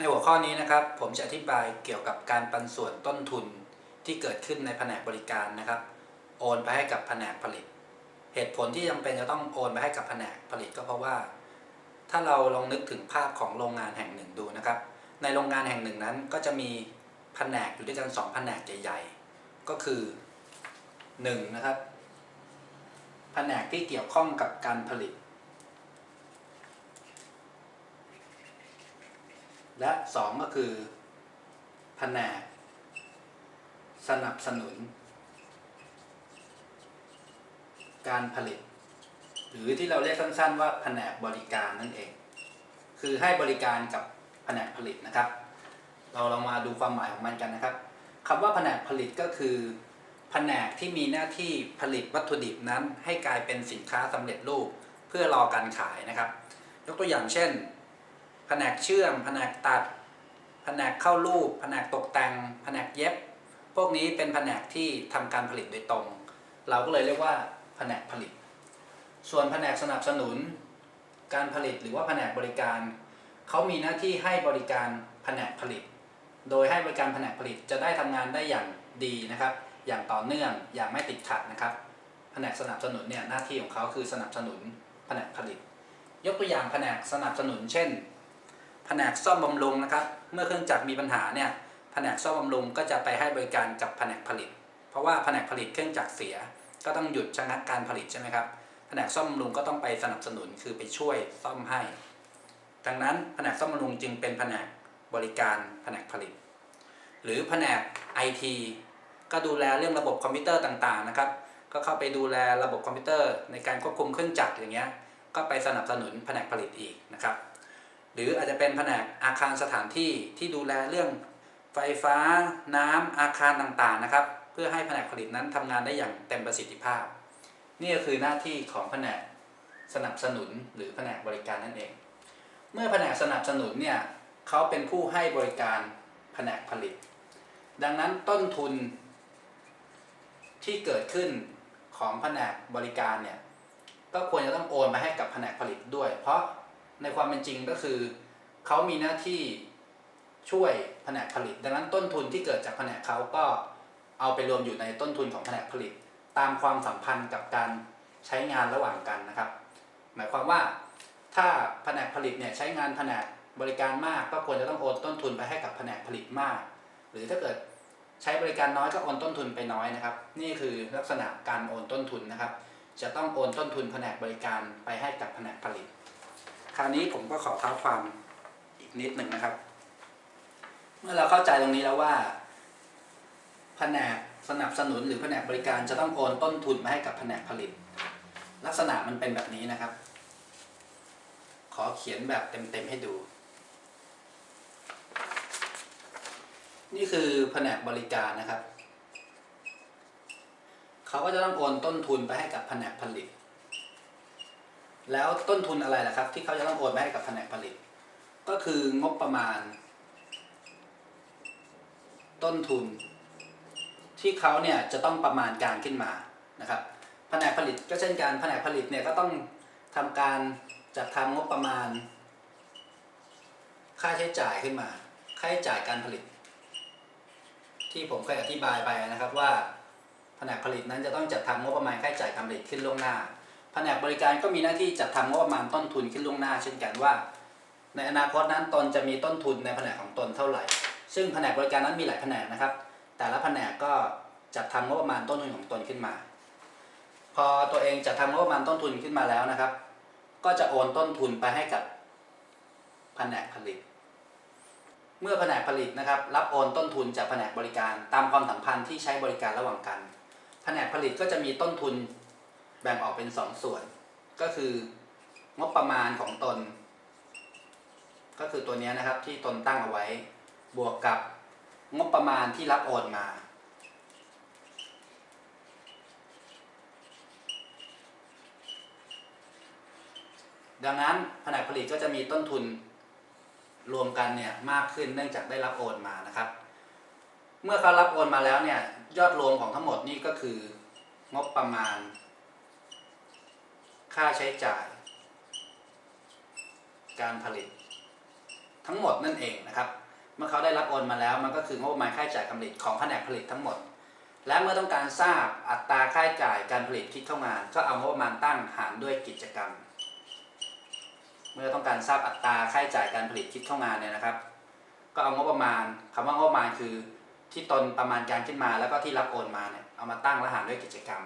ในหัวข้อนี้นะครับ ผมจะอธิบายเกี่ยวกับการปันส่วนต้นทุนที่เกิดขึ้นในแผนกบริการนะครับ โอนไปให้กับแผนกผลิต เหตุผลที่จำเป็นจะต้องโอนไปให้กับแผนกผลิตก็เพราะว่า ถ้าเราลองนึกถึงภาพของโรงงานแห่งหนึ่งดูนะครับ ในโรงงานแห่งหนึ่งนั้นก็จะมีแผนกอยู่ด้วยกันสองแผนกใหญ่ ๆ ก็คือหนึ่งนะครับแผนกที่เกี่ยวข้องกับการผลิต และสองก็คือแผนกสนับสนุน การผลิต หรือที่เราเรียกสั้น ๆ ว่าแผนกบริการนั่นเอง คือให้บริการกับแผนกผลิตนะครับ เราลองมาดูความหมายของมันกันนะครับคำว่าแผนกผลิตก็คือแผนกที่มีหน้าที่ผลิตวัตถุดิบนั้นให้กลายเป็นสินค้าสำเร็จรูปเพื่อรอการขายนะครับ ยกตัวอย่างเช่น แผนกเชื่อม แผนกตัด แผนกเข้ารูป แผนกตกแต่ง แผนกเย็บ พวกนี้เป็นแผนกที่ทำการผลิตโดยตรง เราก็เลยเรียกว่าแผนกผลิต ส่วนแผนกสนับสนุน การผลิตหรือว่าแผนกบริการ เขามีหน้าที่ให้บริการแผนกผลิต โดยให้บริการแผนกผลิตจะได้ทำงานได้อย่างดีนะครับ อย่างต่อเนื่องอย่างไม่ติดขัดนะครับ แผนกสนับสนุนเนี่ยหน้าที่ของเขาคือสนับสนุนแผนกผลิต ยกตัวอย่างแผนกสนับสนุน เช่น ผนกซ่อมบำรุงนะครับ เมื่อเครื่องจักรมีปัญหาเนี่ยแผนกซ่อมบำรุงก็จะไปให้บริการกับแผนกผลิต เพราะว่าแผนกผลิตเครื่องจักรเสีย ก็ต้องหยุดชะงักการผลิตใช่ไหมครับแผนกซ่อมบำรุงก็ต้องไปสนับสนุนคือไปช่วยซ่อมให้ ดังนั้นแผนกซ่อมบำรุงจึงเป็นแผนกบริการแผนกผลิต หรือแผนก IT ก็ดูแลเรื่องระบบคอมพิวเตอร์ต่างๆนะครับ ก็เข้าไปดูแลระบบคอมพิวเตอร์ในการควบคุมเครื่องจักรอย่างเงี้ย ก็ไปสนับสนุนแผนกผลิตอีกนะครับ หรืออาจจะเป็นแผนกอาคารสถานที่ที่ดูแลเรื่องไฟฟ้าน้ำอาคารต่างๆนะครับ เพื่อให้แผนกผลิตนั้นทำงานได้อย่างเต็มประสิทธิภาพ นี่ก็คือหน้าที่ของแผนกสนับสนุนหรือแผนกบริการนั่นเอง เมื่อแผนกสนับสนุนเนี่ยเขาเป็นผู้ให้บริการแผนกผลิต ดังนั้นต้นทุนที่เกิดขึ้นของแผนกบริการเนี่ยก็ควรจะต้องโอนไปให้กับแผนกผลิตด้วย เพราะ ในความเป็นจริงก็คือ เขามีหน้าที่ช่วยแผนกผลิต ดังนั้นต้นทุนที่เกิดจากแผนกเขาก็เอาไปรวมอยู่ในต้นทุนของแผนกผลิต ตามความสัมพันธ์กับการใช้งานระหว่างกันนะครับ หมายความว่าถ้าแผนกผลิตเนี่ยใช้งานแผนกบริการมาก ก็ควรจะต้องโอนต้นทุนไปให้กับแผนกผลิตมาก หรือถ้าเกิดใช้บริการน้อยก็โอนต้นทุนไปน้อยนะครับ นี่คือลักษณะการโอนต้นทุนนะครับ จะต้องโอนต้นทุนแผนกบริการไปให้กับแผนกผลิต ราวนี้ผมก็ขอเท้าความอีกนิดหนึ่งนะครับ เมื่อเราเข้าใจตรงนี้แล้วว่าแผนกสนับสนุนหรือแผนกบริการจะต้องโอนต้นทุนมาให้กับแผนกผลิต ลักษณะมันเป็นแบบนี้นะครับ ขอเขียนแบบเต็มๆให้ดู นี่คือแผนกบริการนะครับ เขาก็จะต้องโอนต้นทุนไปให้กับแผนกผลิต แล้วต้นทุนอะไรล่ะครับ ที่เขาจะต้องโอนไปให้กับแผนกผลิต ก็คืองบประมาณ ต้นทุน ที่เขาเนี่ยจะต้องประมาณการขึ้นมานะครับแผนกผลิตก็เช่นกันแผนกผลิตเนี่ยก็ต้องทำการจัดทำงบประมาณ ค่าใช้จ่ายขึ้นมา ค่าใช้จ่ายการผลิต ที่ผมเคยอธิบายไปนะครับว่าแผนกผลิตนั้นจะต้องจัดทำงบประมาณค่าใช้จ่ายการผลิตขึ้นล่วงหน้า แผนกบริการก็มีหน้าที่จัดทำงบประมาณต้นทุนขึ้นล่วงหน้า เช่นกันว่า ในอนาคตนั้นตนจะมีต้นทุนในแผนกของตนเท่าไหร่ ซึ่งแผนกบริการนั้นมีหลายแผนกนะครับ แต่ละแผนกก็จัดทำงบประมาณต้นทุนของตนขึ้นมา พอตัวเองจัดทำงบประมาณต้นทุนขึ้นมาแล้วนะครับ ก็จะโอนต้นทุนไปให้กับแผนกผลิต เมื่อแผนกผลิตนะครับ รับโอนต้นทุนจากแผนกบริการ ตามความสัมพันธ์ที่ใช้บริการระหว่างกัน แผนกผลิตก็จะมีต้นทุน แบ่งออกเป็นสองส่วน ก็คืองบประมาณของตน ก็คือตัวนี้นะครับที่ตนตั้งเอาไว้ บวกกับงบประมาณที่รับโอนมา ดังนั้นแผนกผลิตก็จะมีต้นทุนรวมกันเนี่ยมากขึ้นเนื่องจากได้รับโอนมานะครับ เมื่อเขารับโอนมาแล้วเนี่ยยอดรวมของทั้งหมดนี่ก็คืองบประมาณ ค่าใช้จ่าย การผลิต ทั้งหมดนั่นเองนะครับ เมื่อเขาได้รับโอนมาแล้ว มันก็คืองบประมาณค่าใช้จ่ายการผลิตของแผนกผลิตทั้งหมด และเมื่อต้องการทราบอัตราค่าใช้จ่ายการผลิตคิดเข้างาน ก็เอางบประมาณตั้งหารด้วยกิจกรรม เมื่อต้องการทราบอัตราค่าใช้จ่ายการผลิตคิดเข้างานเนี่ยนะครับ ก็เอางบประมาณคำว่างบประมาณคือที่ตนประมาณการขึ้นมาแล้วก็ที่รับโอนมาเนี่ยเอามาตั้งและหารด้วยกิจกรรม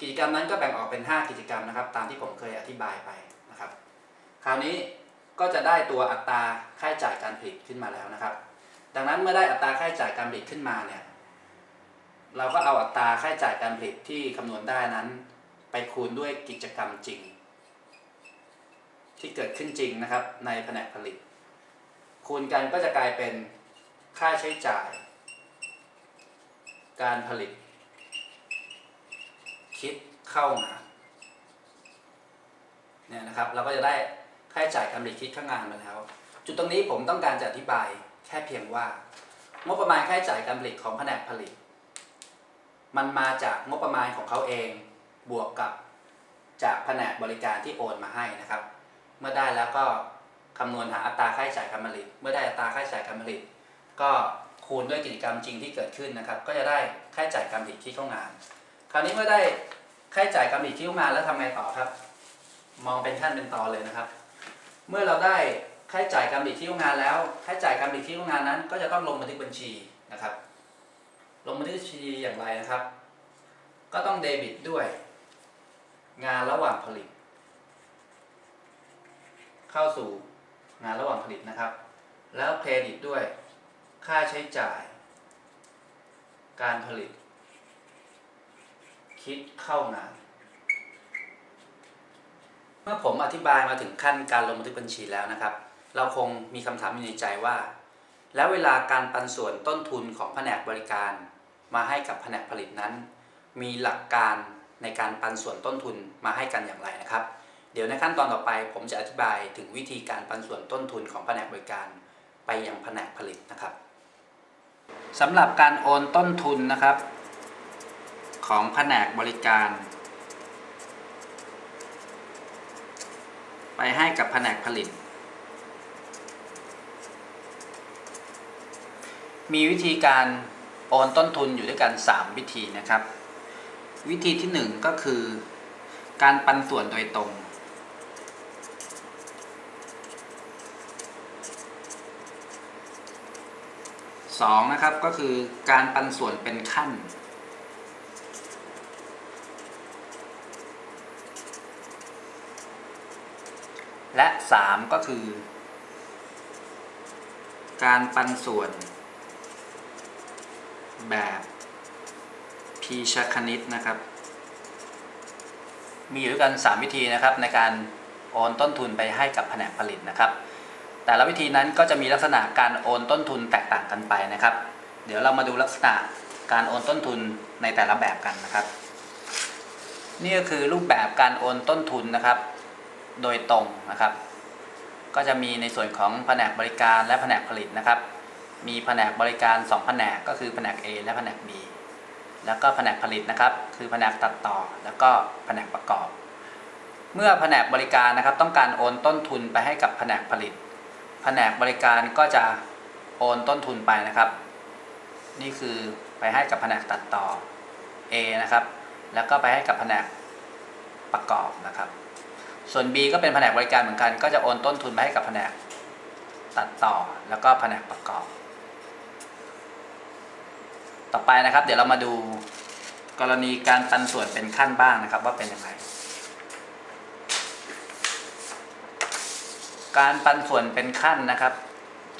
กิจกรรมนั้นก็แบ่งออกเป็น 5 กิจกรรมนะครับ ตามที่ผมเคยอธิบายไปนะครับ คราวนี้ก็จะได้ตัวอัตราค่าใช้จ่ายการผลิตขึ้นมาแล้วนะครับ ดังนั้นเมื่อได้อัตราค่าใช้จ่ายการผลิตขึ้นมาเนี่ยเราก็เอาอัตราค่าใช้จ่ายการผลิตที่คำนวณได้นั้น ไปคูณด้วยกิจกรรมจริง ที่เกิดขึ้นจริงนะครับ ในแผนกผลิต คูณกันก็จะกลายเป็นค่าใช้จ่าย การผลิต คิดเข้างาเนี่ยนะครับเราก็จะได้ค่าใช้จ่ายการผลิตคิดข้างานมาแล้ว จุดตรงนี้ผมต้องการจะอธิบายแค่เพียงว่างบประมาณค่าใช้จ่ายการผลิตของแผนกผลิต มันมาจากงบประมาณของเขาเองบวกกับจากแผนกบริการที่โอนมาให้นะครับ เมื่อได้แล้วก็คำนวณหาอัตราค่าใช้จ่ายการผลิต เมื่อได้อัตราค่าใช้จ่ายการผลิต ก็คูณด้วยกิจกรรมจริงที่เกิดขึ้นนะครับ ก็จะได้ค่าใช้จ่ายการผลิตที่เข้างาน คราวนี้เมื่อได้ค่าใช้จ่ายการผลิตที่เข้างานแล้วทำไงต่อครับ มองเป็นขั้นเป็นตอนเลยนะครับ เมื่อเราได้ค่าใช้จ่ายการผลิตที่เข้างานแล้วค่าใช้จ่ายการผลิตที่เข้างานนั้น ก็จะต้องลงบันทึกบัญชีนะครับ ลงบันทึกบัญชีอย่างไรนะครับ ก็ต้องเดบิตด้วย งานระหว่างผลิต เข้าสู่งานระหว่างผลิตนะครับ แล้วเครดิตด้วยค่าใช้จ่าย การผลิต คิดเข้างาน เมื่อผมอธิบายมาถึงขั้นการลงบันทึกบัญชีแล้วนะครับ เราคงมีคำถามอยู่ในใจว่า แล้วเวลาการปันส่วนต้นทุนของแผนกบริการ มาให้กับแผนกผลิตนั้น มีหลักการในการปันส่วนต้นทุนมาให้กันอย่างไรนะครับ เดี๋ยวในขั้นตอนต่อไป ผมจะอธิบายถึงวิธีการปันส่วนต้นทุนของแผนกบริการ ไปยังแผนกผลิตนะครับสำหรับการโอนต้นทุนนะครับ ของแผนกบริการ ไปให้กับแผนกผลิต มีวิธีการโอนต้นทุนอยู่ด้วยกัน 3 วิธีนะครับ วิธีที่ 1 ก็คือ การปันส่วนโดยตรง 2 นะครับก็คือการปันส่วนเป็นขั้น และ 3 ก็คือ การปันส่วน แบบพีชคณิตนะครับ มีอยู่ด้วยกัน 3 วิธีนะครับในการโอนต้นทุนไปให้กับแผนกผลิตนะครับ แต่ละวิธีนั้นก็จะมีลักษณะการโอนต้นทุนแตกต่างกันไปนะครับ เดี๋ยวเรามาดูลักษณะการโอนต้นทุนในแต่ละแบบกันนะครับ นี่ก็คือรูปแบบการโอนต้นทุนนะครับ โดยตรงนะครับ ก็จะมีในส่วนของแผนกบริการและแผนกผลิตนะครับ มีแผนกบริการ 2 แผนกก็คือแผนก A และแผนก B แล้วก็แผนกผลิตนะครับ คือแผนกตัดต่อแล้วก็แผนกประกอบ เมื่อแผนกบริการนะครับ ต้องการโอนต้นทุนไปให้กับแผนกผลิต แผนกบริการก็จะโอนต้นทุนไปนะครับ นี่คือไปให้กับแผนกตัดต่อ A นะครับ แล้วก็ไปให้กับแผนกประกอบนะครับ ส่วน B ก็เป็นแผนกบริการเหมือนกัน ก็จะโอนต้นทุนไปให้กับแผนกตัดต่อแล้วก็แผนกประกอบ ต่อไปนะครับ เดี๋ยวเรามาดูกรณีการปันส่วนเป็นขั้นบ้างนะครับ ว่าเป็นยังไงการปันส่วนเป็นขั้นนะครับ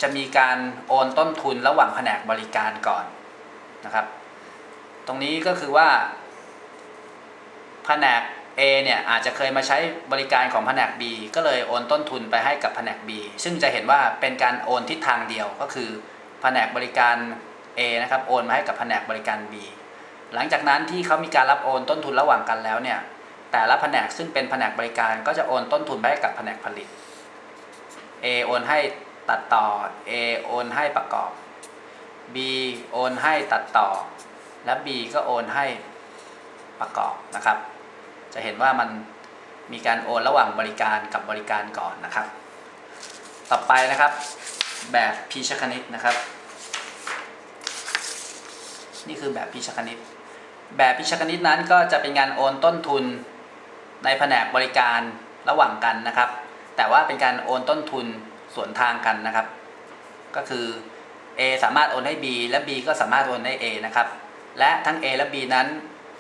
จะมีการโอนต้นทุนระหว่างแผนกบริการก่อนนะครับ ตรงนี้ก็คือว่า แผนก A เนี่ยอาจจะเคยมาใช้บริการของแผนก B ก็เลยโอนต้นทุนไปให้กับแผนก B ซึ่งจะเห็นว่าเป็นการโอนทิศทางเดียวก็คือแผนกบริการ A นะครับโอนมาให้กับแผนกบริการ B หลังจากนั้นที่เขามีการรับโอนต้นทุนระหว่างกันแล้วเนี่ยแต่ละแผนกซึ่งเป็นแผนกบริการก็จะโอนต้นทุนไปให้กับแผนกผลิต A โอนให้ตัดต่อ A โอนให้ประกอบ B โอนให้ตัดต่อ และ B ก็โอนให้ประกอบนะครับ จะเห็นว่ามันมีการโอนระหว่างบริการกับบริการก่อนนะครับ ต่อไปนะครับแบบพีชคณิตนะครับ นี่คือแบบพีชคณิต แบบพีชคณิตนั้นก็จะเป็นการโอนต้นทุนในแผนกบริการระหว่างกันนะครับ แต่ว่าเป็นการโอนต้นทุนสวนทางกันนะครับ ก็คือ A สามารถโอนให้ B และ B ก็สามารถโอนให้ A นะครับ และทั้ง A และ B นั้น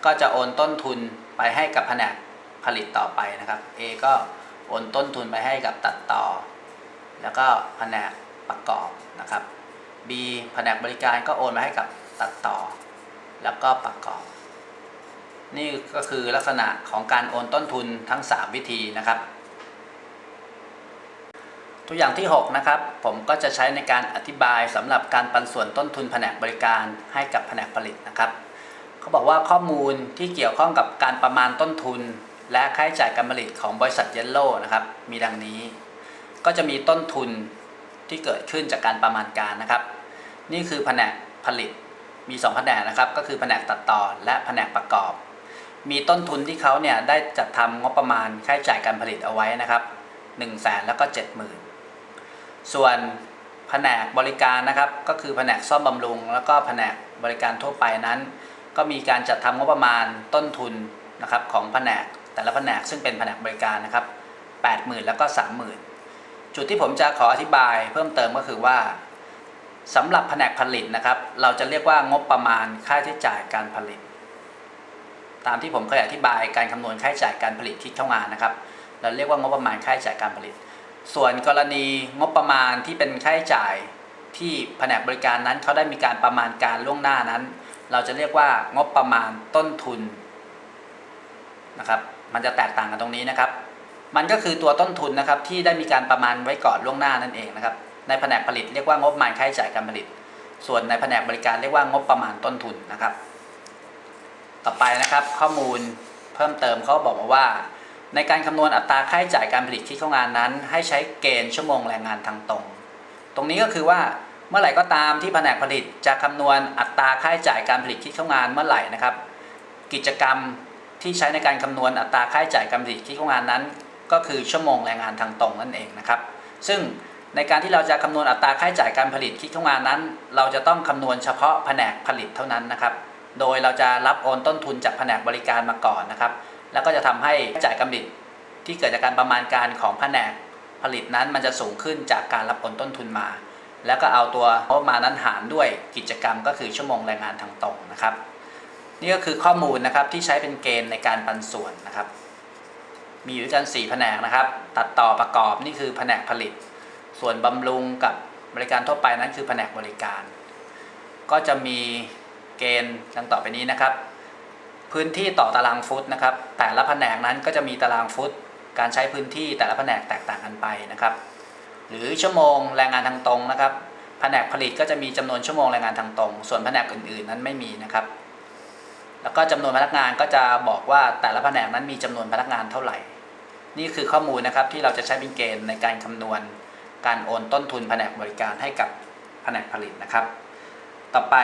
ก็จะโอนต้นทุน ไปให้กับแผนกผลิตต่อไปนะครับ A ก็โอนต้นทุนไปให้กับตัดต่อ แล้วก็แผนกประกอบนะครับ B แผนกบริการก็โอนมาให้กับตัดต่อ แล้วก็ประกอบ นี่ก็คือลักษณะของการโอนต้นทุนทั้ง 3 วิธีนะครับ ตัวอย่างที่ 6 นะครับ ผมก็จะใช้ในการอธิบายสำหรับการปันส่วนต้นทุนแผนกบริการให้กับแผนกผลิตนะครับ เขาบอกว่าข้อมูลที่เกี่ยวข้องกับการประมาณต้นทุน และค่าใช้จ่ายการผลิตของบริษัทเยลโล่นะครับ มีดังนี้ ก็จะมีต้นทุนที่เกิดขึ้นจากการประมาณการนะครับ นี่คือแผนกผลิตมี2แผนกนะครับ ก็คือแผนกตัดต่อและแผนกประกอบ มีต้นทุนที่เขาเนี่ยได้จัดทำงบประมาณค่าใช้จ่ายการผลิตเอาไว้นะครับ1 0 0 0 0แสนแล้วก็70,000ส่วนแผนกบริการนะครับ ก็คือแผนกซ่อมบำรุง แล้วก็แผนกบริการทั่วไปนั้น ก็มีการจัดทำงบประมาณต้นทุนนะครับของแผนกแต่ละแผนกซึ่งเป็นแผนกบริการนะครับ 80,000 แล้วก็ 30,000 จุดที่ผมจะขออธิบายเพิ่มเติมก็คือว่าสำหรับแผนกผลิตนะครับ เราจะเรียกว่างบประมาณค่าใช้จ่ายการผลิต ตามที่ผมเคยอธิบายการคำนวณค่าใช้จ่ายการผลิตคิดเข้างานนะครับ เราเรียกว่างบประมาณค่าใช้จ่ายการผลิต ส่วนกรณีงบประมาณที่เป็นค่าใช้จ่ายที่แผนกบริการนั้นเขาได้มีการประมาณการล่วงหน้านั้น เราจะเรียกว่างบประมาณต้นทุนนะครับ มันจะแตกต่างกันตรงนี้นะครับ มันก็คือตัวต้นทุนนะครับ ที่ได้มีการประมาณไว้ก่อนล่วงหน้านั่นเองนะครับ ในแผนกผลิตเรียกว่างบประมาณค่าใช้จ่ายการผลิต ส่วนในแผนกบริการเรียกว่างบประมาณต้นทุนนะครับ ต่อไปนะครับ ข้อมูลเพิ่มเติมเขาบอกมาว่า ในการคำนวณอัตราค่าใช้จ่ายการผลิตที่เข้างานนั้น ให้ใช้เกณฑ์ชั่วโมงแรงงานทางตรง ตรงนี้ก็คือว่า เมื่อไหร่ก็ตามที่แผนกผลิตจะคำนวณอัตราค่าใช้จ่ายการผลิตที่เข้างานเมื่อไหร่นะครับ กิจกรรมที่ใช้ในการคำนวณอัตราค่าใช้จ่ายการผลิตที่เข้างานนั้น ก็คือชั่วโมงแรงงานทางตรงนั่นเองนะครับ ซึ่งในการที่เราจะคำนวณอัตราค่าใช้จ่ายการผลิตคิดเข้างานนั้น เราจะต้องคำนวณเฉพาะแผนกผลิตเท่านั้นนะครับ โดยเราจะรับโอนต้นทุนจากแผนกบริการมาก่อนนะครับ แล้วก็จะทำให้จ่ายการผลิตที่เกิดจากการประมาณการของแผนกผลิตนั้นมันจะสูงขึ้นจากการรับโอนต้นทุนมา แล้วก็เอาตัวงบประมานั้นหารด้วยกิจกรรมก็คือชั่วโมงแรงงานทางตรงนะครับ นี่ก็คือข้อมูลนะครับที่ใช้เป็นเกณฑ์ในการปันส่วนนะครับ มีอยู่ด้วยกัน4แผนกนะครับ ตัดต่อประกอบนี่คือแผนกผลิต ส่วนบำรุงกับบริการทั่วไปนั้นคือแผนกบริการ ก็จะมีเกณฑ์ดังต่อไปนี้นะครับ พื้นที่ต่อตารางฟุตนะครับ แต่ละแผนกนั้นก็จะมีตารางฟุต การใช้พื้นที่แต่ละแผนกแตกต่างกันไปนะครับ หรือชั่วโมงแรงงานทางตรงนะครับแผนกผลิตก็จะมีจำนวนชั่วโมงแรงงานทางตรง ส่วนแผนกอื่น ๆ นั้นไม่มีนะครับ แล้วก็จำนวนพนักงานก็จะบอกว่าแต่ละแผนกนั้นมีจำนวนพนักงานเท่าไหร่ นี่คือข้อมูลนะครับที่เราจะใช้เป็นเกณฑ์ในการคำนวณ การโอนต้นทุนแผนกบริการให้กับแผนกผลิตนะครับ ต่อไป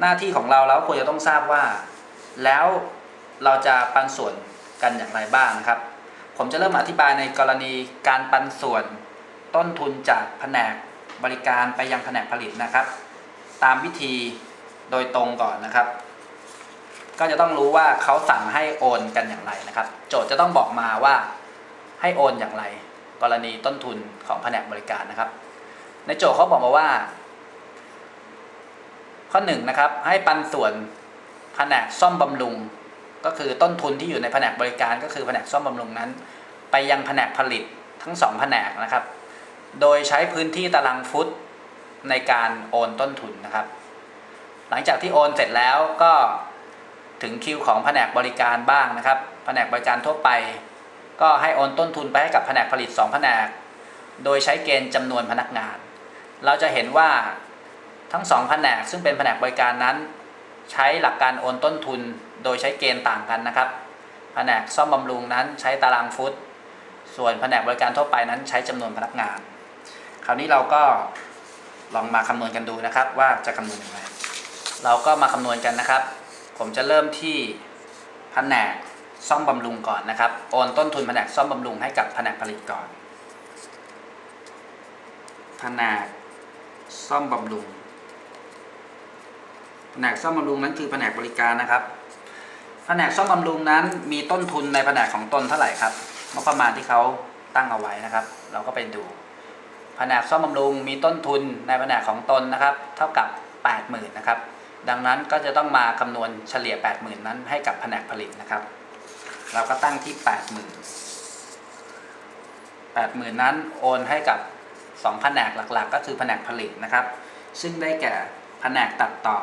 หน้าที่ของเราแล้วควรจะต้องทราบว่า แล้วเราจะปันส่วนกันอย่างไรบ้างนะครับ ผมจะเริ่มอธิบายในกรณีการปันส่วน ต้นทุนจากแผนกบริการไปยังแผนกผลิตนะครับ ตามวิธีโดยตรงก่อนนะครับ ก็จะต้องรู้ว่าเขาสั่งให้โอนกันอย่างไรนะครับ โจทย์จะต้องบอกมาว่าให้โอนอย่างไร กรณีต้นทุนของแผนกบริการนะครับ ในโจทย์เขาบอกมาว่า ข้อหนึ่งนะครับให้ปันส่วนแผนกซ่อมบำรุง ก็คือต้นทุนที่อยู่ในแผนกบริการ ก็คือแผนกซ่อมบำรุงนั้น ไปยังแผนกผลิตทั้งสองแผนกนะครับ โดยใช้พื้นที่ตารางฟุตในการโอนต้นทุนนะครับ หลังจากที่โอนเสร็จแล้วก็ถึงคิวของแผนกบริการบ้างนะครับ แผนกบริการทั่วไป ก็ให้โอนต้นทุนไปให้กับแผนกผลิต 2 แผนก โดยใช้เกณฑ์จำนวนพนักงาน เราจะเห็นว่าทั้ง 2 แผนกซึ่งเป็นแผนกบริการนั้น ใช้หลักการโอนต้นทุน โดยใช้เกณฑ์ต่างกันนะครับ แผนกซ่อมบำรุงนั้นใช้ตารางฟุต ส่วนแผนกบริการทั่วไปนั้นใช้จำนวนพนักงาน คราวนี้เราก็ลองมาคำนวณกันดูนะครับ ว่าจะคำนวณย่างไรเราก็มาคำนวณกันนะครับ ผมจะเริ่มที่แผนกซ่อมบำรุงก่อนนะครับ โอนต้นทุนแผนกซ่อมบำรุงให้กับแผนกผลิตก่อนแผนกซ่อมบำรุงแผนกซ่อมบำรุงนั้นคือแผนกบริการนะครับ แผนกซ่อมบำรุงนั้นมีต้นทุนในแผนกของตนเท่าไหร่ครับงบประมาณที่เขาตั้งเอาไว้นะครับ เราก็ไปดู แผนกซ่อมบำรุงมีต้นทุนในแผนกของตนนะครับ เท่ากับ 80,000นะครับ ดังนั้นก็จะต้องมาคำนวณเฉลี่ย 80,000 นั้นให้กับแผนกผลิตนะครับ เราก็ตั้งที่ 80,000 80,000 นั้นโอนให้กับ2แผนกหลักๆ ก็คือแผนกผลิตนะครับ ซึ่งได้แก่แผนกตัดต่อ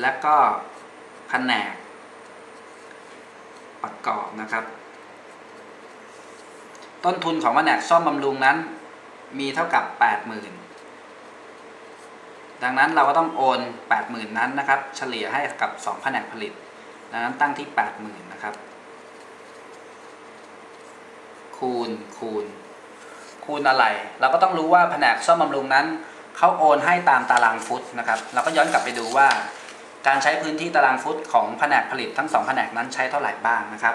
และก็แผนกประกอบนะครับ ต้นทุนของแผนกซ่อมบำรุงนั้น มีเท่ากับ 80,000 ดังนั้นเราก็ต้องโอน 80,000 นั้นนะครับ เฉลี่ยให้กับ2แผนกผลิต ดังนั้นตั้งที่ 80,000 นะครับ คูณคูณ คูณอะไร เราก็ต้องรู้ว่าแผนกซ่อมบำรุงนั้นเขาโอนให้ตามตารางฟุตนะครับ เราก็ย้อนกลับไปดูว่า การใช้พื้นที่ตารางฟุตของแผนกผลิตทั้งสองแผนกนั้นใช้เท่าไหร่บ้างนะครับ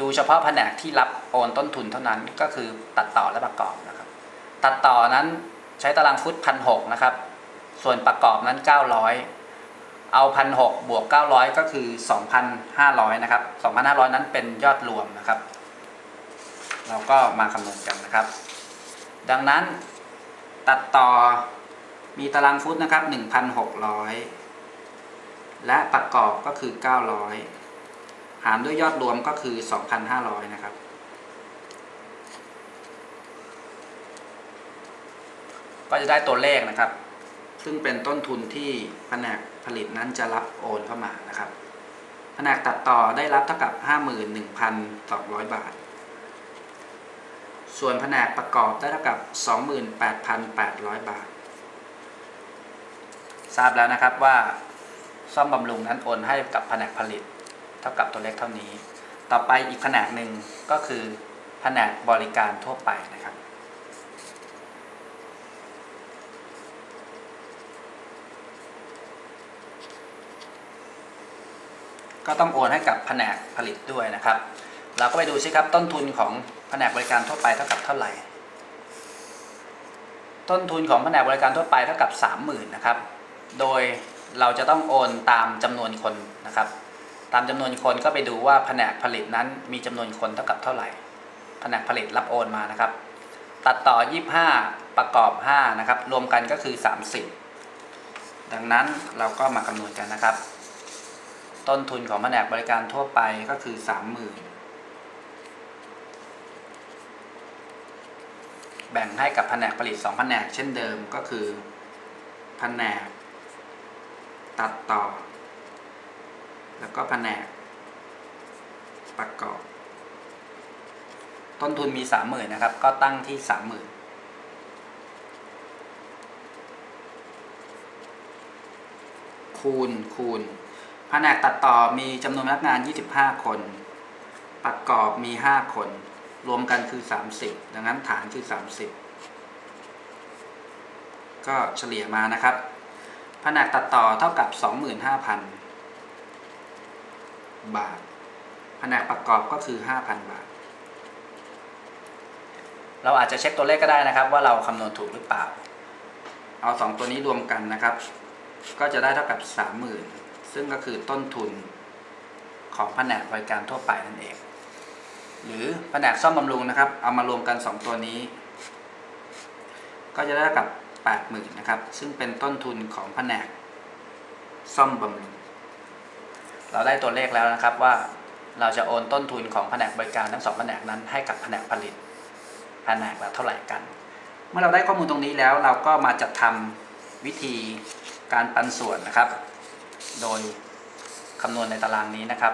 ดูเฉพาะแผนกที่รับโอนต้นทุนเท่านั้นก็คือตัดต่อและประกอบนะครับ ตัดต่อนั้นใช้ตารางฟุตพันหกนะครับ ส่วนประกอบนั้น 900 เอาพันหกบวก 900 ก็คือ 2,500 นะครับ 2,500 นั้นเป็นยอดรวมนะครับ เราก็มาคำนวณกันนะครับ ดังนั้นตัดต่อมีตารางฟุตนะครับ 1,600 และประกอบก็คือ 900 หารด้วยยอดรวมก็คือ 2,500 นะครับ ก็จะได้ตัวเลขนะครับ ซึ่งเป็นต้นทุนที่แผนกผลิตนั้นจะรับโอนเข้ามานะครับแผนกตัดต่อได้รับเท่ากับ 51,200 บาท ส่วนแผนกประกอบได้เท่ากับ 28,800 บาท ทราบแล้วนะครับว่าซ่อมบำรุงนั้นโอนให้กับแผนกผลิต เท่ากับตัวเลขเท่านี้ ต่อไปอีกแผนกหนึ่งก็คือแผนกบริการทั่วไปนะครับ ก็ต้องโอนให้กับแผนกผลิตด้วยนะครับ เราก็ไปดูซิครับต้นทุนของแผนกบริการทั่วไปเท่ากับเท่าไหร่ ต้นทุนของแผนกบริการทั่วไปเท่ากับ 30,000นะครับ โดยเราจะต้องโอนตามจำนวนคนนะครับ ตามจำนวนคนก็ไปดูว่าแผนกผลิตนั้นมีจำนวนคนเท่ากับเท่าไหร่ แผนกผลิตรับโอนมานะครับ ตัดต่อ 25 ประกอบ 5 นะครับ รวมกันก็คือ 30 ดังนั้นเราก็มาคำนวณกันนะครับ ต้นทุนของแผนกบริการทั่วไปก็คือ 30,000 แบ่งให้กับแผนกผลิต2แผนกเช่นเดิมก็คือ แผนกตัดต่อ แล้วก็แผนกประกอบ ต้นทุนมี30,000นะครับ ก็ตั้งที่30,000คูณคูณแผนกตัดต่อมีจำนวนพนักงาน 25 คน ประกอบมี 5 คน รวมกันคือ 30 ดังนั้นฐานคือ 30 ก็เฉลี่ยมานะครับแผนกตัดต่อเท่ากับ 25,000 บาท แผนกประกอบก็คือ 5,000 บาท เราอาจจะเช็คตัวเลขก็ได้นะครับ ว่าเราคำนวณถูกหรือเปล่า เอา 2 ตัวนี้รวมกันนะครับ ก็จะได้เท่ากับ 30,000 ซึ่งก็คือต้นทุนของแผนกบริการทั่วไปนั่นเอง หรือแผนกซ่อมบำรุงนะครับ เอามารวมกัน 2 ตัวนี้ ก็จะได้เท่ากับ 80,000 นะครับ ซึ่งเป็นต้นทุนของแผนกซ่อมบำรุง เราได้ตัวเลขแล้วนะครับว่าเราจะโอนต้นทุนของแผนกบริการทั้งสองแผนกนั้นให้กับแผนกผลิตแผนกละเท่าไหร่กัน เมื่อเราได้ข้อมูลตรงนี้แล้วเราก็มาจัดทำวิธีการปันส่วนนะครับ โดยคำนวณในตารางนี้นะครับ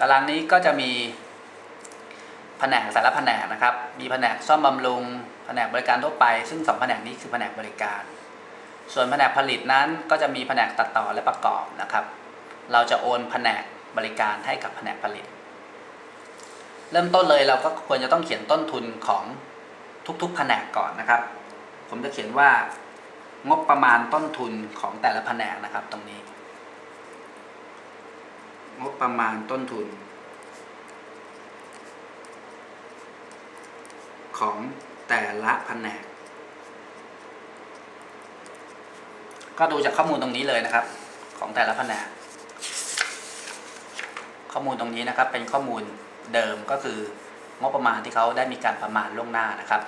ตารางนี้ก็จะมีแผนกแต่ละแผนกนะครับ มีแผนกซ่อมบำรุงแผนกบริการทั่วไป ซึ่งสองแผนกนี้คือแผนกบริการ ส่วนแผนกผลิตนั้นก็จะมีแผนกตัดต่อและประกอบนะครับ เราจะโอนแผนกบริการให้กับแผนกผลิต เริ่มต้นเลยเราก็ควรจะต้องเขียนต้นทุนของทุกๆแผนกก่อนนะครับ ผมจะเขียนว่างบประมาณต้นทุนของแต่ละแผนกนะครับตรงนี้ งบประมาณต้นทุน ของแต่ละแผนก ก็ดูจากข้อมูลตรงนี้เลยนะครับ ของแต่ละแผนก ข้อมูลตรงนี้นะครับเป็นข้อมูลเดิมก็คืองบประมาณที่เขาได้มีการประมาณล่วงหน้านะครับ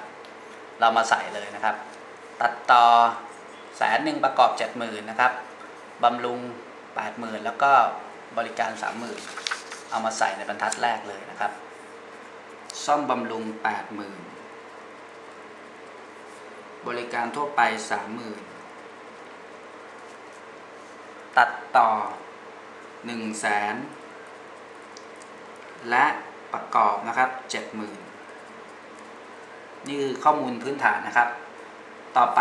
เรามาใส่เลยนะครับ ตัดต่อแสนหนึ่งประกอบเจ็ดหมื่นนะครับบำรุงแปดหมื่นแล้วก็บริการสามหมื่นเอามาใส่ในบรรทัดแรกเลยนะครับ ซ่อมบำรุงแปดหมื่นบริการทั่วไปสามหมื่นตัดต่อหนึ่งแสน และประกอบนะครับเจ็ดหมื่นนี่คือข้อมูลพื้นฐานนะครับ ต่อไป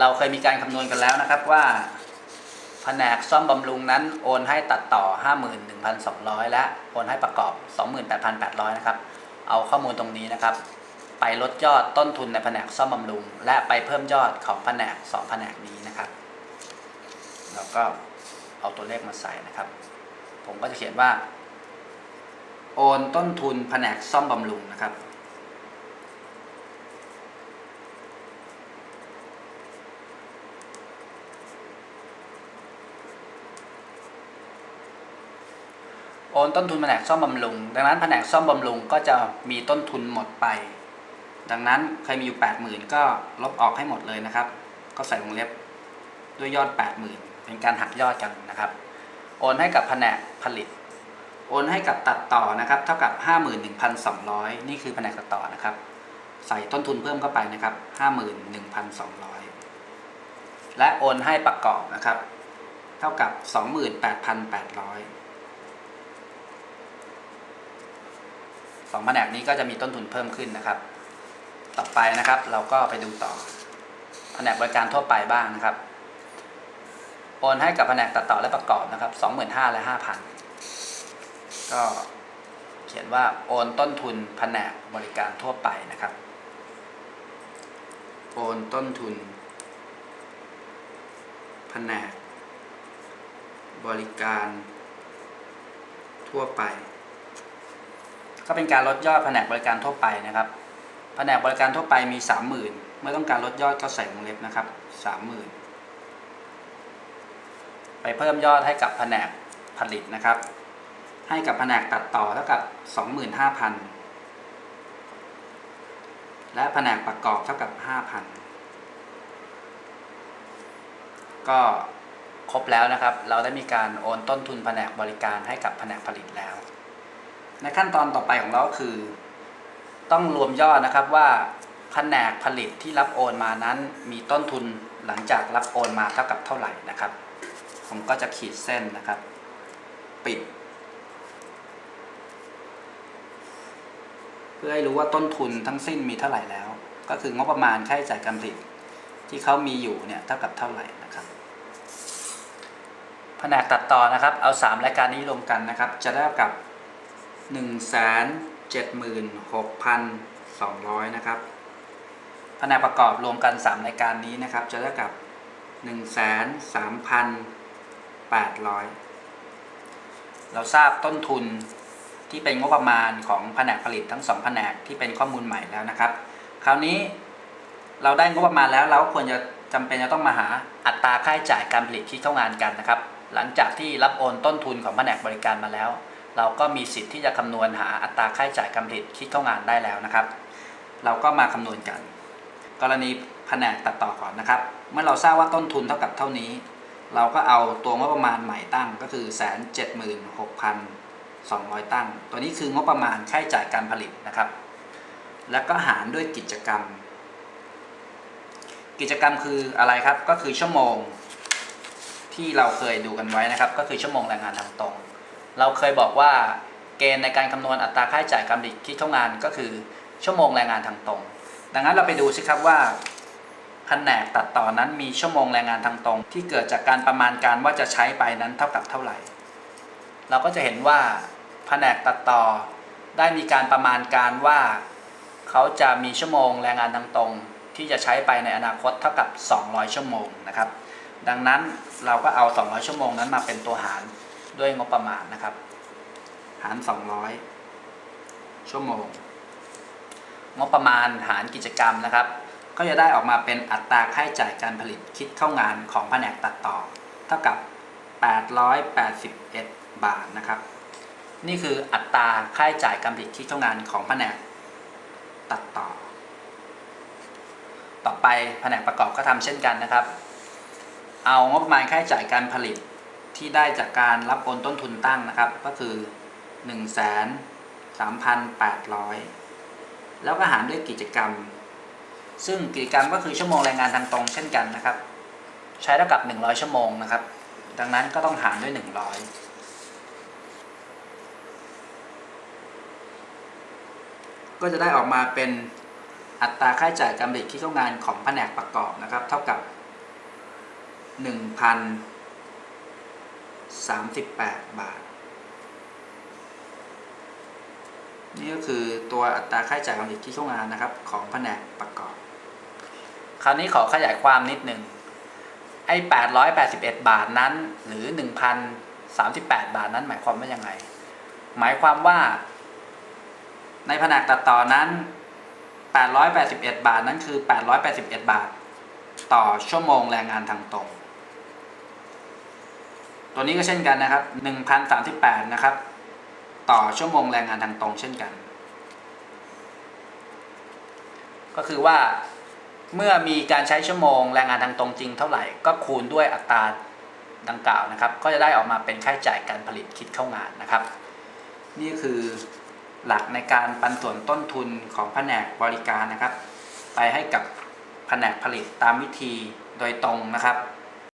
เราเคยมีการคำนวณกันแล้วนะครับว่าแผนกซ่อมบำรุงนั้นโอนให้ตัดต่อ 51,200 และโอนให้ประกอบ 28,800 นะครับ เอาข้อมูลตรงนี้นะครับ ไปลดยอดต้นทุนในแผนกซ่อมบำรุง และไปเพิ่มยอดของแผนก2แผนกนี้นะครับแล้วก็เอาตัวเลขมาใส่นะครับ ผมก็จะเขียนว่า โอนต้นทุนแผนกซ่อมบำรุงนะครับ โอนต้นทุนแผนกซ่อมบำรุง ดังนั้นแผนกซ่อมบำรุงก็จะมีต้นทุนหมดไป ดังนั้นเคยมีอยู่ 80,000 ก็ลบออกให้หมดเลยนะครับ ก็ใส่วงเล็บด้วยยอด 80,000 เป็นการหักยอดกันนะครับ โอนให้กับแผนกผลิต โอนให้กับตัดต่อนะครับเท่ากับ 51,200 นี่คือแผนกตัดต่อนะครับ ใส่ต้นทุนเพิ่มเข้าไปนะครับ 51,200 และโอนให้ประกอบนะครับ เท่ากับ 28,800สองแผนกนี้ก็จะมีต้นทุนเพิ่มขึ้นนะครับ ต่อไปนะครับเราก็ไปดูต่อแผนกบริการทั่วไปบ้างนะครับ โอนให้กับแผนกตัดต่อและประกอบนะครับสองหมื่นห้าและห้าพัน ก็เขียนว่าโอนต้นทุนแผนกบริการทั่วไปนะครับ โอนต้นทุนแผนกบริการทั่วไป ก็เป็นการลดยอดแผนกบริการทั่วไปนะครับแผนกบริการทั่วไปมี 30,000 เมื่อต้องการลดยอดก็ใส่วงเล็บนะครับ 30,000 ไปเพิ่มยอดให้กับแผนกผลิตนะครับ ให้กับแผนกตัดต่อเท่ากับ 25,000 และแผนกประกอบเท่ากับ 5,000 ก็ครบแล้วนะครับ เราได้มีการโอนต้นทุนแผนกบริการให้กับแผนกผลิตแล้ว ในขั้นตอนต่อไปของเราก็คือ ต้องรวมยอดนะครับว่าแผนกผลิตที่รับโอนมานั้น มีต้นทุนหลังจากรับโอนมาเท่ากับเท่าไหร่นะครับ ผมก็จะขีดเส้นนะครับ ปิด พื่อให้รู้ว่าต้นทุนทั้งสิ้นมีเท่าไหร่แล้ว ก็คืองบประมาณค่าใช้จ่ายการผลิตที่เขามีอยู่เนี่ยเท่ากับเท่าไหร่นะครับแผนกตัดต่อนะครับ เอา 3 รายการนี้รวมกันนะครับ จะได้กับ 176,200 นะครับแผนกประกอบรวมกัน 3 รายการนี้นะครับ จะได้กับ 1 3 8 0 0 เราทราบต้นทุน ที่เป็นงบประมาณของแผนกผลิตทั้ง2แผนกที่เป็นข้อมูลใหม่แล้วนะครับ คราวนี้เราได้งบประมาณแล้วเราควรจะจำเป็นจะต้องมาหาอัตราค่าใช้จ่ายการผลิตที่เข้างานกันนะครับ หลังจากที่รับโอนต้นทุนของแผนกบริการมาแล้ว เราก็มีสิทธิ์ที่จะคำนวณหาอัตราค่าใช้จ่ายการผลิตคิดเข้างานได้แล้วนะครับ เราก็มาคำนวณกัน กรณีแผนกตัดต่อก่อนนะครับ เมื่อเราทราบว่าต้นทุนเท่ากับเท่านี้ เราก็เอาตัวงบประมาณใหม่ตั้งก็คือแสนเจ็ดหมื่นหกพัน สองร้อยตั้ง ตัวนี้คืองบประมาณค่าใช้จ่ายการผลิตนะครับ แล้วก็หารด้วยกิจกรรม กิจกรรมคืออะไรครับ ก็คือชั่วโมงที่เราเคยดูกันไว้นะครับ ก็คือชั่วโมงแรงงานทางตรง เราเคยบอกว่าเกณฑ์ในการคำนวณอัตราค่าใช้จ่ายการผลิตคิดเข้างานก็คือชั่วโมงแรงงานทางตรง ดังนั้นเราไปดูสิครับว่าแผนกตัดต่อนั้นมีชั่วโมงแรงงานทางตรง ที่เกิดจากการประมาณการว่าจะใช้ไปนั้นเท่ากับเท่าไหร่ เราก็จะเห็นว่าแผนกตัดต่อได้มีการประมาณการว่า เขาจะมีชั่วโมงแรงงานทางตรง ที่จะใช้ไปในอนาคตเท่ากับ 200 ชั่วโมงนะครับ ดังนั้นเราก็เอา 200 ชั่วโมงนั้นมาเป็นตัวหารด้วยงบประมาณนะครับ หาร 200 ชั่วโมง งบประมาณหารกิจกรรมนะครับ ก็จะได้ออกมาเป็นอัตราค่าใช้จ่ายการผลิตคิดเข้างานของแผนกตัดต่อ เท่ากับ 881 บาทนะครับ นี่คืออัตราค่าใช้จ่ายการผลิตคิดเข้างานของแผนกตัดต่อ ต่อไปแผนกประกอบก็ทำเช่นกันนะครับ เอางบประมาณค่าใช้จ่ายการผลิตที่ได้จากการรับโอนต้นทุนตั้งนะครับ ก็คือ 1 3 8 0 0 แล้วก็หารด้วยกิจกรรม ซึ่งกิจกรรมก็คือชั่วโมงแรงงานทางตรงเช่นกันนะครับ ใช้เท่ากับ 100 ชั่วโมงนะครับ ดังนั้นก็ต้องหารด้วย 100 ก็จะได้ออกมาเป็นอัตราค่าใช้จ่ายการผลิตที่เข้างานของแผนกประกอบนะครับ เท่ากับ 1,038 บาท นี่ก็คือตัวอัตราค่าใช้จ่ายการผลิตที่เข้างานนะครับ ของแผนกประกอบ คราวนี้ขอขยายความนิดหนึ่งไอ้881 บาทนั้น หรือ 1,038 บาทนั้นหมายความว่ายังไง หมายความว่า ในแผนกตัดต่อนั้น 881 บาทนั้นคือ 881 บาท ต่อชั่วโมงแรงงานทางตรง ตัวนี้ก็เช่นกันนะครับ 1,038 นะครับ ต่อชั่วโมงแรงงานทางตรงเช่นกัน ก็คือว่าเมื่อมีการใช้ชั่วโมงแรงงานทางตรงจริงเท่าไหร่ ก็คูณด้วยอัตราดังกล่าวนะครับ ก็จะได้ออกมาเป็นค่าใช้จ่ายการผลิตคิดเข้างานนะครับ นี่คือ หลักในการปันส่วนต้นทุนของแผนกบริการนะครับ ไปให้กับแผนกผลิตตามวิธีโดยตรงนะครับ